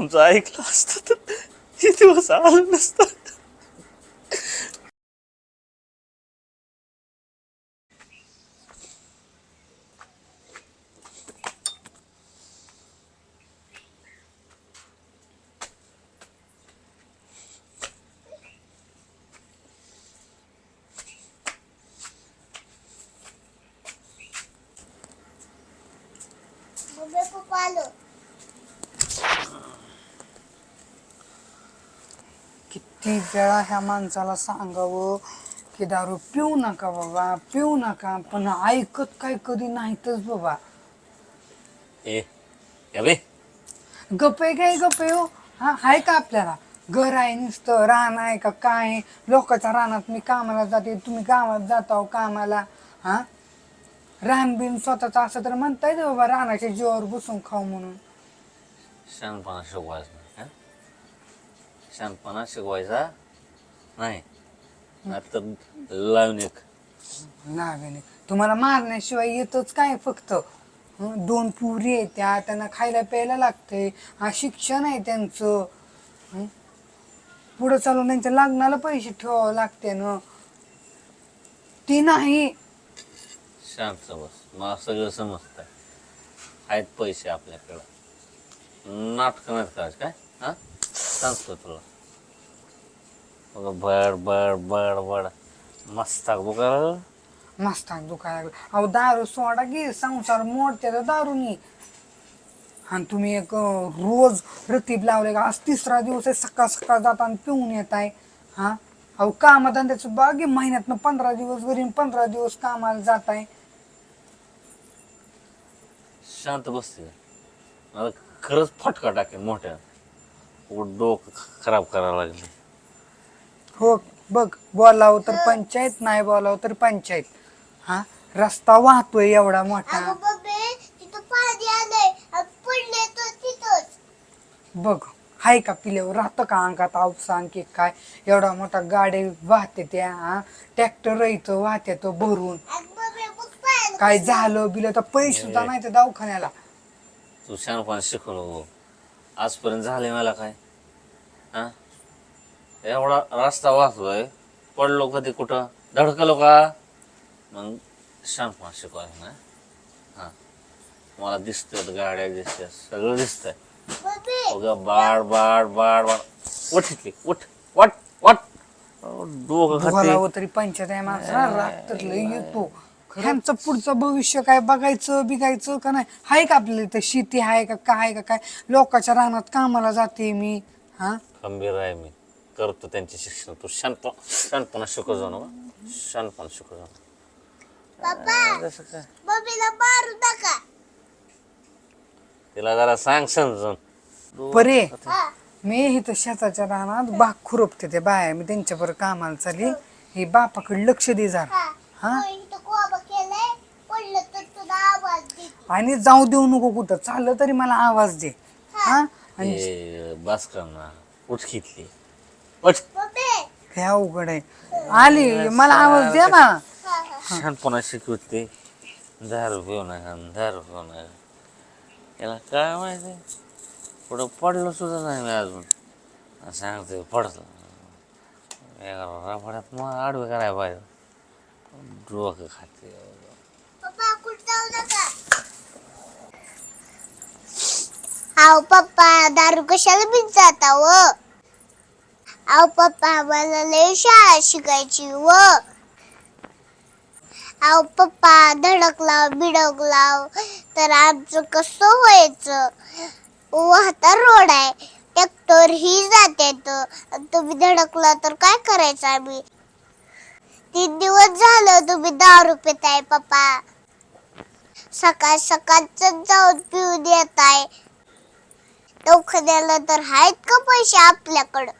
तुमचं ऐकलं असतं तर हे दिवस आलं नसतं. मम्मी पप्पा किती वेळा ह्या माणसाला सांगावं की दारू पिऊ नका बाबा पिऊ नका पण ऐकत काय कधी नाहीतच बाबा. ए या बे. गप्पे काय गप्पे हो? हा आहे का आपल्याला? घर आहे नुसतं रान आहे का काय आहे? लोकांच्या रानात मी कामाला जाते तुम्ही गावात जाता हो कामाला. हा? रान बिन स्वतःच असं तर म्हणता येते बाबा रानाच्या जीवावर बसून खाऊ म्हणून. शहाणपणा शिकवायचा नाही? शहाणपणा शिकवायचा नाही आता लावून एक नागाने तुम्हाला मारण्याशिवाय येतच काय फक्त हं, दोन पुरी आहेत त्या त्यांना खायला प्यायला लागते हा शिक्षण आहे त्यांचं हं? पुढं चालून त्यांच्या लग्नाला पैसे ठेवावं लागते ना ती नाही शांत बस मला सगळं समजतंय आहेत पैसे आपल्याकडं नाटकं नाहीत करायचं काय हा सांगतो तुला बड बड बड बड मस्त बघा मस्त दुखायला लागलं अहो दारू सोडा की संसार मोडते तर दारूनी. आणि तुम्ही एक अं, रोज रतीब लावले का? आज तिसरा दिवस आहे सकाळ सकाळ जाताना पिऊन येत आहे. हा? अहो कामधंद्याचं बाग आहे महिन्यातनं पंधरा दिवस घरी आणि पंधरा दिवस कामाला जात आहे. शांत बसते. मला खरंच फटका टाकेल मोठ्या उगाच डोकं खराब करायला लागले. हो बघ बोलावं तर पंचायत नाही बोलावं तर पंचायत. हा रस्ता वाहतोय एवढा मोठा. अगं बबे तिथं पाणी आलंय. आणि पडले तर तिथंच. बघ हाय का पिल्यावर? राहतं का अंगात आवसा आणखी काय? एवढा मोठा गाडी वाहते त्या हा? ट्रॅक्टर इथं वाहते तो भरून. अगं पाहिलं काय झालं बिलं? तर पैसे सुद्धा नाही तर दवाखान्याला. तू शहाणपणा शिकवलं हो. आजपर्यंत झाले मला काय? हा? एवढा रस्ता वाहतोय. पडलो कधी कुठं? धडकलो का? मग शहाणपणा शिकवायला ना. हा. मला दिसतात गाड्या दिसतात सगळं दिसतंय. बघा बाड बाड बाड बाड. उठ इथली उठ. वाट वाट. डोकं खाते. तरी पंचायत आहे माणसा. रात्रीला येतो. ह्यांचं पुढचं भविष्य काय? बघायचं बिगायचं का नाही? हाय का आपल्याला इथं? शेती आहे का? काय का? काय? लोकांच्या रानात कामाला जाते मी. हा? खंबीर आहे मी. करतो त्यांचे शिक्षण तू शांत शांतपणा शिकव जाऊ ना शांतपणा जाऊ पप्पा जसं काय? बबीला मारू नका. तिला जरा सांग समजून. परे हा. मी इथं शेताच्या रानात बाग खुरपते ते बाया. मी त्यांच्याबरोबर कामाला चालली. हे बापाकडे लक्ष दे जरा. हा. तो इथं कोबा केलंय. पडलं तर तुला आवाज देतो आणि जाऊ देऊ नको कुठं. चाललं तरी मला आवाज दे. हा. आणि बस कर ना. उठ कितली उठ. हे अवघड आहे. आली मला आवाज द्या ना. हा हा. शांतपणा शिकवते. दारू पिऊ नका दारू पिऊ नका. याला काय माहिती? पुढं पडलो सुद्धा नाही मी अजून. सांगते पडतो. रफड्यात मग आडवे करायला पाहिजे. डोकं खाते. आव पप्पा दारू कशाला बिन जाता व आव पप्पा मला लय शाळा शिकायची हो. व आव पप्पा धडकलाव बिडकलाव तर आमचं कसं व्हायचं? वाहता रोड आहे ट्रॅक्टर ही जाते तुम्ही धडकला तर काय करायचं आम्ही? तीन दिवस झालं तुम्ही दारू पिताय पप्पा. सकाळ सकाळच जाऊन पिऊन येताय. दवाखान्याला तर आहेत का पैसे आपल्याकडं?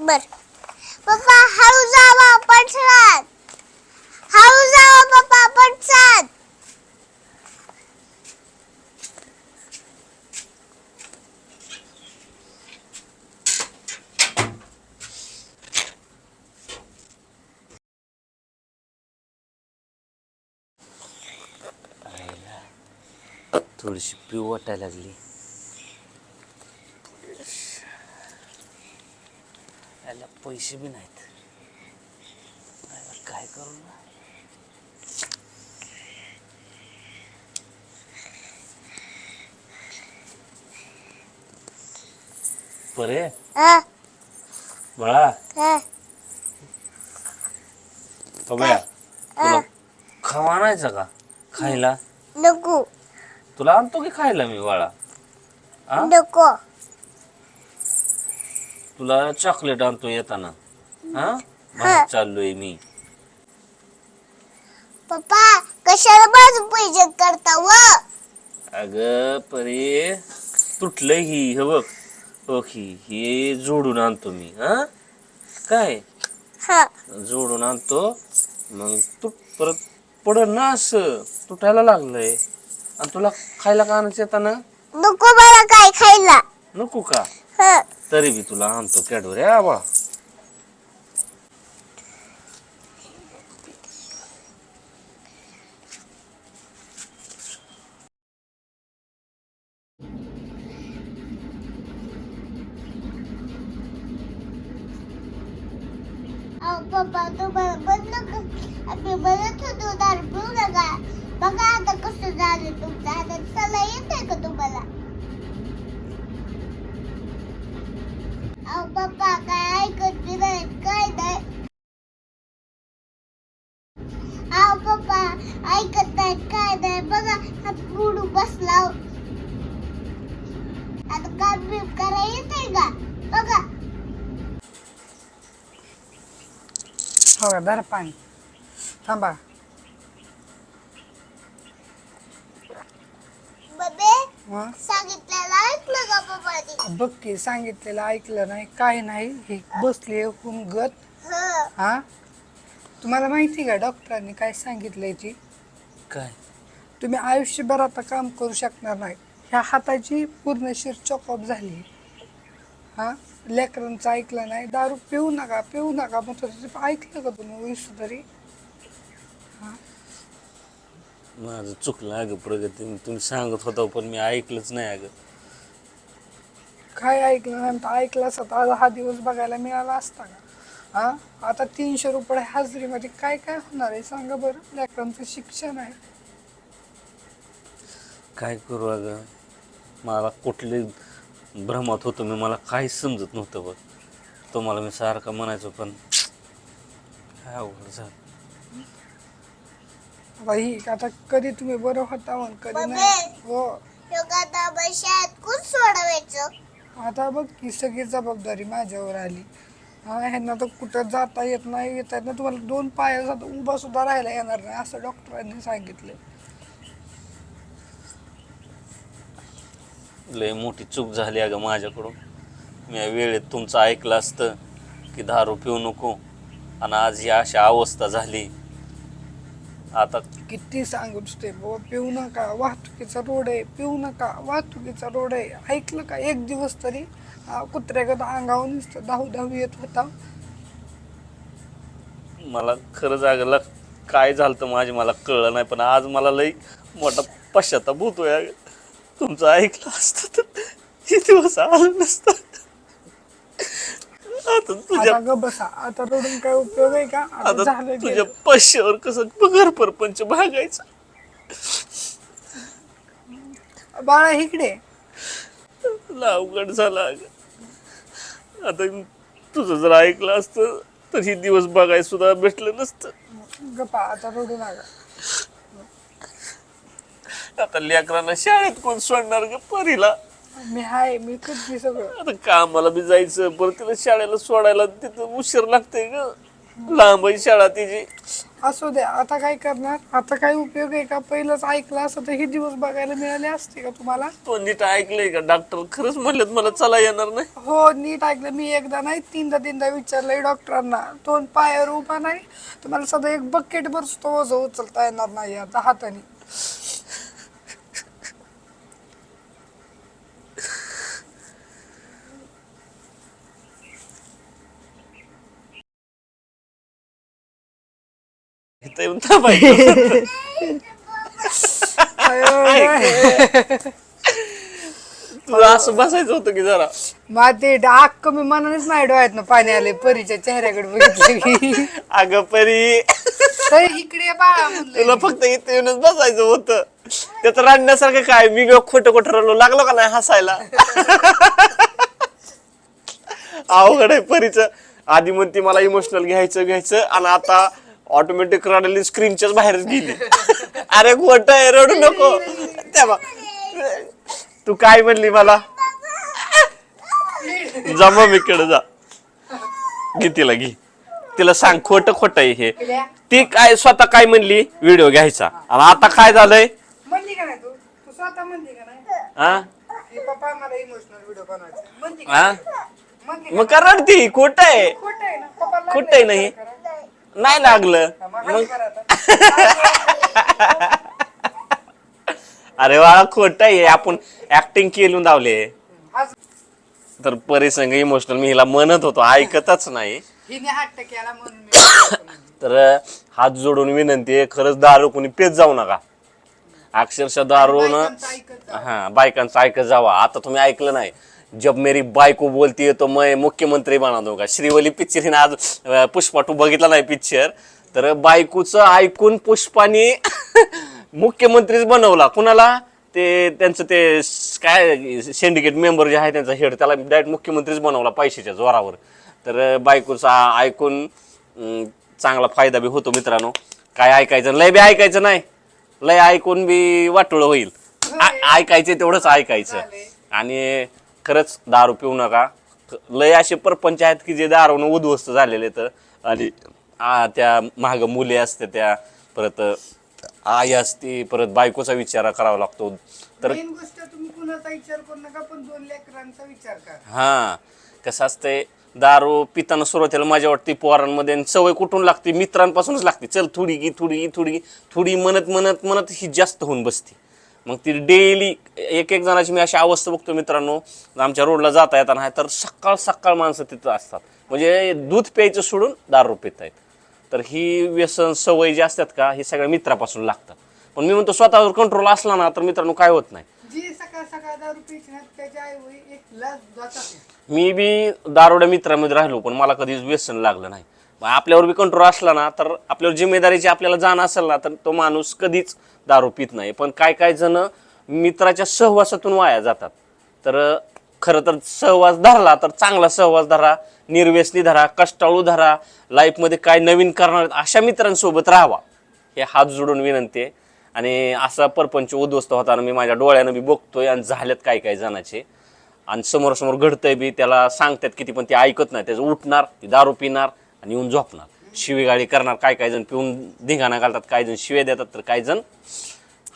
बर. पप्पा हळू जावा पटसाद हळू जावा पप्पा पटसाद थोडीशी पिवट आहे लागली. पैसे बी नाहीत. काय करू ना? परे. हा. बाळा. हा. बघूया तुला खावा आणायचा का? खायला? नको. तुला आणतो की खायला मी बाळा? नको. तुला चॉकलेट आणतो येताना. हा? बाहेर चाललोय मी. पप्पा कशाला बाजू पैसे करता व? अग परे तुटलंय ही हे बघ. बघ ही हे जोडून आणतो मी हा? काय? हा. जोडून आणतो मग तू परत पडल ना असं. तुटायला लागलंय. आणि तुला खायला का आणायचं येताना? नको मला काय खायला? नको का? हा. तरी बी तुला आणतो कॅडबरी रे आबा पप्पा तुम्हाला बंद कर आम्ही म्हणत होतो दारू पिऊ नका. बघा आता कसं झालं तुमचं. आता चला येत आहे का तुम्हाला अहो पप्पा काय ऐकत बी नाहीत काय नाही अहो पप्पा ऐकत नाहीत काय नाही बघा हात बुडू बसला आता काम बिम करा येत का? बघा. हो का? धर पाणी. थांबा. बबे मग सांगितलेलं ऐकलं का बघ की सांगितलेलं ऐकलं नाही काय नाही. हे बसले हुमगत हं. हा? तुम्हाला माहिती का डॉक्टरांनी काय सांगितलंय ती? काय? तुम्ही आयुष्यभर आता काम करू शकणार नाही. ह्या हाताची पूर्णशीर चॉकअप झाली. हा? लेकरांचं ऐकलं नाही. दारू पिऊ नका पिऊ नका. मग तसं ऐकलं का तुम्ही? वीस तरी? माझं चुकलं अगं प्रगती. तुम्ही सांगत होता पण मी ऐकलंच नाही अगं. काय ऐकलं नाही? तर ऐकलं असतं. तर आज हा दिवस बघायला मिळाला असता का? हा? आता तीनशे रुपये हाजरीमध्ये काय काय होणार आहे? सांगा बरं. लेकरांचं शिक्षण आहे. काय करू अगं? मला कुठले भ्रमात होतो मी मला काहीच समजत नव्हतं बघ. तुम्हाला मी सारखं म्हणायचो पण काय अवघड झालं. आता ही आता कधी तुम्ही बरं होता म्हण? कधी नाही. हो. योगात शाळेत कोण सोडवायचं? आता बघ की सगळी जबाबदारी माझ्यावर आली. ह्यांना तर कुठं जाता येत नाही येता येत नाही. तुम्हाला दोन पाया उभा सुद्धा राहायला येणार नाही असं डॉक्टरांनी सांगितलं. लय मोठी चूक झाली अगं माझ्याकडून. मी या वेळेत तुमचं ऐकलं असतं की दारू पिऊ नको. आणि आज ही अशी अवस्था झाली. आता किती सांगू ते बाबा पिऊ नका वाहतुकीचा रोड आहे पिऊ नका वाहतुकीचा रोड आहे. ऐकलं का एक दिवस तरी? कुत्र्यागत अंगावर नुसतं धाव धाव येत होता. मला खरंच अगं काय झालं तर माझे मला कळलं नाही पण आज मला लई मोठा पश्चाताप होतोय. अगं तुमचं ऐकलं असतं तर हे दिवस आलं नसतं. आता तुझ्या आता ग बसा आता रडून काय उपयोग आहे का? आता आता झालं तुझ्या गेलं. पश्यावर कसं पगार परपंच भागायचं? बाळा इकडे. अवघड झाला अगं. आता तुझं जर ऐकलं असतं तर हे दिवस बघायला सुद्धा भेटलं नसतं. गप्पा आता रडू नका. आता लेकरांना शाळेत कोण सोडणार ग? परीला. मी हाय मी करते सगळं. आता कामाला बी जायचं परत तिला शाळेला सोडायला तिथं उशीर लागतंय ग. लांब आहे शाळा तिची. असू दे आता काय करणार? आता काय उपयोग आहे का? पहिलंच ऐकलं असं तर हे दिवस बघायला मिळाले असते का तुम्हाला? तो नीट ऐकलंय का? डॉक्टर खरंच म्हणलेत मला चला येणार नाही. हो नीट ऐकलं. मी एकदा नाही तीनदा तीनदा विचारलंय डॉक्टरांना. दोन पायावर उभा नाही. तुम्हाला सध्या एक बकेट भर सुद्धा ओझं उचलता येणार नाही आता हाताने. इथं येऊन थांबायचं तुला असं बसायचं होतं की जरा मग ते आग कमी मनानेच माझ्या डोळ्यात ना पाणी आले परीच्या चेहऱ्याकडे बघितलं की अगं परी तर इकडे बाळा म्हणलं तुला फक्त इथे येऊनच बसायचं होतं त्याचं रडण्यासारखं काय मी ग खोटं खोटं रडलो लागलो का नाही हसायला अवघड आहे परीच आधी म्हणते मला इमोशनल घ्यायचं घ्यायचं आणि आता ऑटोमॅटिक रडायला स्क्रीनच्याच बाहेरच गेली. अरे खोट आहे रडू नको. बा- तू काय म्हणली मला? जा मम्मीकडे जा. घे तिला घे. तिला सांग खोट खोट आहे हे. ती काय स्वतः काय म्हणली? व्हिडिओ घ्यायचा. आणि आता काय झालंय? म्हणली का नाही तू? तू स्वतः म्हणली का नाही? हा पप्पा मला इमोशनल व्हिडिओ बनवायचा. म्हणली का? म्हणली का? मग कारण ती खोट आहे. खोटं आहे ना? पप्पा लागलं खोटं आहे ना हे? करा. नाही लागलं मग. अरे वा खोट आहे आपण ऍक्टिंग केलून हसू. तर परिसंग इमोशनल मी हिला म्हणत होतो ऐकतच नाही हिने हट्ट केला म्हणून मी हसू म्हणली. तर हात जोडून विनंती आहे खरंच दारू कोणी पेत जाऊ नका अक्षरशः बायकांचं ऐकत जा. हा बायकांचं ऐकत जावा आता तुम्ही ऐकलं नाही जब मेरी बायको बोलती तो मैं मुख्यमंत्री बना दूंगा। श्रीवली पिक्चर हिने आज पुष्पा टू बघितला नाही पिक्चर तर बायकोचं ऐकून पुष्पाने मुख्यमंत्रीच बनवला. कुणाला? ते त्यांचं ते काय सिंडिकेट मेंबर जे आहे त्यांचा हेड त्याला डायरेक्ट मुख्यमंत्रीच बनवला पैशाच्या जोरावर. तर बायकोचा ऐकून चांगला फायदा बी होतो मित्रांनो. काय ऐकायचं? लय बी ऐकायचं नाही. लय ऐकून बी वाटोळ होईल. ऐकायचे तेवढंच ऐकायचं. आणि खरंच दारू पिऊ नका. लय असे परपंच आहेत की जे दारून उद्ध्वस्त झालेले तर आणि आ, त्या महाग मुली असते त्या परत आई असते परत बायकोचा विचार करावा लागतो. तर हा कसं असतंय दारू पिताना सुरुवातीला माझ्या वाटते पोरांमध्ये आणि सवय कुठून लागते? मित्रांपासूनच लागते. चल थोडी घे थोडी घे थोडी घे. थोडी म्हणत म्हणत म्हणत ही जास्त होऊन बसते. मग ती डेली एक एक जणाची मी अशी अवस्था बघतो मित्रांनो. आमच्या रोडला जाता येताना आहे तर सकाळ सकाळ माणसं तिथं असतात. म्हणजे दूध प्यायचं सोडून दारू पित आहेत. तर ही व्यसन सवय जी असतात का ही सगळ्या मित्रापासून लागतात. पण मी म्हणतो स्वतःवर कंट्रोल असला ना तर मित्रांनो काय होत नाही. मी बी दारोड्या मित्रामध्ये राहिलो पण मला कधीच व्यसन लागलं नाही. आपल्यावर बी कंट्रोल असला ना तर आपल्यावर जिम्मेदारीची आपल्याला जाण असेल ना तर तो माणूस कधीच दारू पित नाही. पण काय काय जण मित्राच्या सहवासातून वाया जातात. तर खरं तर सहवास धरला तर चांगला सहवास धरा निर्व्यसनी धरा कष्टाळू धरा लाईफमध्ये काय नवीन करणार आहेत, अशा मित्रांसोबत राहावा. हे हात जोडून विनंती आहे. आणि असा परपंच उद्ध्वस्त होताना मी माझ्या डोळ्यानं बी बघतोय आणि झाल्यात काय काय जणाचे. आणि समोरसमोर घडतंय बी त्याला सांगतात किती पण ते ऐकत नाही. त्याचं उठणार ती दारू पिणार आणि येऊन झोपणार. शिवीगाळी करणार काय काय जण पिऊन धिंगाणा घालतात काय जण शिवे देतात तर काय जण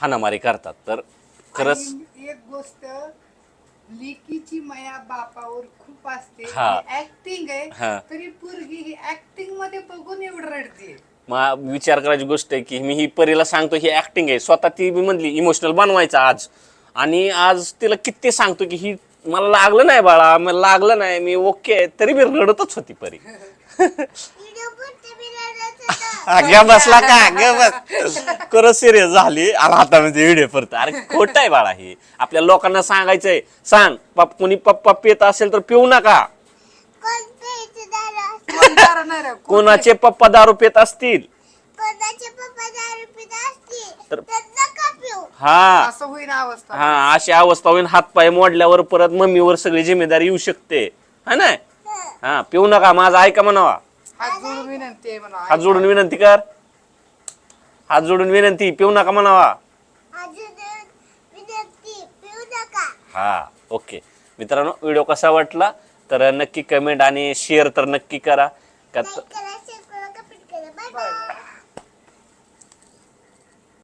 हाणामारी करतात. तर खरंच आणि एक गोष्ट लेकीची माया बापावर खूप असते. हा. ऍक्टिंग हा. आहे तरी पोरगी ही ऍक्टिंगमध्ये बघून एवढं रडते. मग विचार करायची गोष्ट आहे की मी ही परीला सांगतो ही ऍक्टिंग आहे. स्वतः ती मी म्हणली इमोशनल बनवायचा आज. आणि आज तिला किती सांगतो की ही मला लागलं नाही बाळा मला लागलं नाही मी ओके आहे. तरी मी रडतच होती परी. अग्या बसला का? अग्या बस. खरं सिरियस झाली. आता म्हणजे व्हिडिओ परत. अरे खोट आहे बाळा हे. आपल्या लोकांना सांगायचंय. सांग. पप कोणी पप्पा पित असेल तर पिऊ नका. कोण कोण कोणाचे पप्पा दारू पित असतील? तर- हा. असं अवस्था हा अशी अवस्था होईल हातपाय मोडल्यावर परत मम्मीवर सगळी जिम्मेदारी येऊ शकते. हा ना? हा पिऊ नका माझा ऐका म्हणावा. हात जोडून विनंती आहे म्हणा हात जोडून विनंती कर. हात जोडून विनंती पिऊ नका म्हणावा. अजून विनंती पिऊ नका. हा ओके. मित्रांनो व्हिडिओ कसा वाटला? तर नक्की कमेंट आणि शेअर तर नक्की करा. का